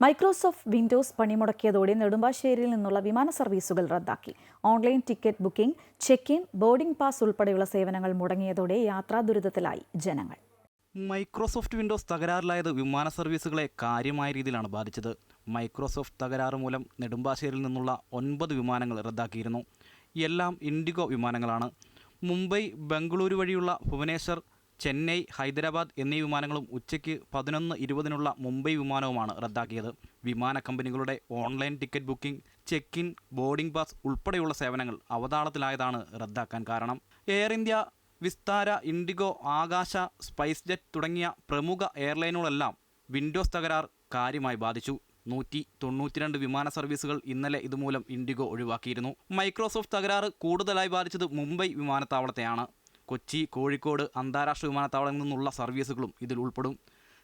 Microsoft Windows പണിമുടക്കിയതോടെ നെടുമ്പാശ്ശേരിയിൽ നിന്നുള്ള വിമാന സർവീസുകൾ റദ്ദാക്കി. Online ticket booking check in boarding pass ഉൾപ്പെടെയുള്ള സേവനങ്ങൾ മുടങ്ങിയതോടെ യാത്രാ ദുരിതത്തിലായി ജനങ്ങൾ. മൈക്രോസോഫ്റ്റ് വിൻഡോസ് തകരാറിലായത് വിമാന സർവീസുകളെ കാര്യമായ രീതിയിലാണ് ബാധിച്ചത്. മൈക്രോസോഫ്റ്റ് തകരാറ് മൂലം നെടുമ്പാശ്ശേരിയിൽ നിന്നുള്ള ഒൻപത് വിമാനങ്ങൾ റദ്ദാക്കിയിരുന്നു. എല്ലാം ഇൻഡിഗോ വിമാനങ്ങളാണ്. മുംബൈ ബംഗളൂരു വഴിയുള്ള ഭുവനേശ്വർ ചെന്നൈ ഹൈദരാബാദ് എന്നീ വിമാനങ്ങളും ഉച്ചയ്ക്ക് പതിനൊന്ന് ഇരുപതിനുള്ള മുംബൈ വിമാനവുമാണ് റദ്ദാക്കിയത്. വിമാന കമ്പനികളുടെ online ticket booking check in boarding pass ഉൾപ്പെടെയുള്ള സേവനങ്ങൾ അവതാളത്തിലായതാണ് റദ്ദാക്കാൻ കാരണം. Air India Vistara IndiGo Akasa SpiceJet തുടങ്ങിയ പ്രമുഖ എയർലൈനുകളെല്ലാം വിൻഡോസ് തകരാർ കാര്യമായി ബാധിച്ചു. നൂറ്റി തൊണ്ണൂറ്റിരണ്ട് വിമാന സർവീസുകൾ ഇന്നലെ ഇതുമൂലം ഇൻഡിഗോ ഒഴിവാക്കിയിരുന്നു. മൈക്രോസോഫ്റ്റ് തകരാറ് കൂടുതലായി ബാധിച്ചത് മുംബൈ വിമാനത്താവളത്തെയാണ്. കൊച്ചി കോഴിക്കോട് അന്താരാഷ്ട്ര വിമാനത്താവളങ്ങളിൽ നിന്നുള്ള സർവീസുകളും ഇതിൽ ഉൾപ്പെടും.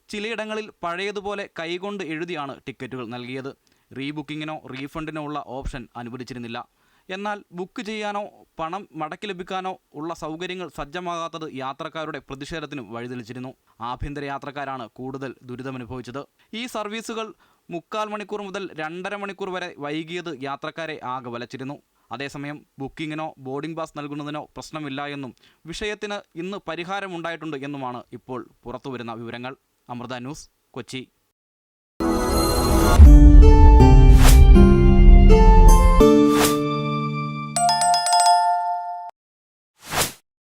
ചിലയിടങ്ങളിൽ പഴയതുപോലെ കൈകൊണ്ട് എഴുതിയാണ് ടിക്കറ്റുകൾ നൽകിയത്. റീബുക്കിങ്ങിനോ റീഫണ്ടിനോ ഉള്ള ഓപ്ഷൻ അനുവദിച്ചിരുന്നില്ല. എന്നാൽ ബുക്ക് ചെയ്യാനോ പണം മടക്കി ലഭിക്കാനോ ഉള്ള സൗകര്യങ്ങൾ സജ്ജമാകാത്തത് യാത്രക്കാരുടെ പ്രതിഷേധത്തിന് വഴിതെളിച്ചിരുന്നു. ആഭ്യന്തര യാത്രക്കാരാണ് കൂടുതൽ ദുരിതമനുഭവിച്ചത്. ഈ സർവീസുകൾ മുക്കാൽ മണിക്കൂർ മുതൽ രണ്ടര മണിക്കൂർ വരെ വൈകിയത് യാത്രക്കാരെ ആകെ വലച്ചിരുന്നു. അതേസമയം ബുക്കിങ്ങിനോ ബോർഡിംഗ് പാസ് നൽകുന്നതിനോ പ്രശ്നമില്ല എന്നും വിഷയത്തിന് ഇന്ന് പരിഹാരമുണ്ടായിട്ടുണ്ട് എന്നുമാണ് ഇപ്പോൾ പുറത്തുവരുന്ന വിവരങ്ങൾ. അമൃത ന്യൂസ് കൊച്ചി.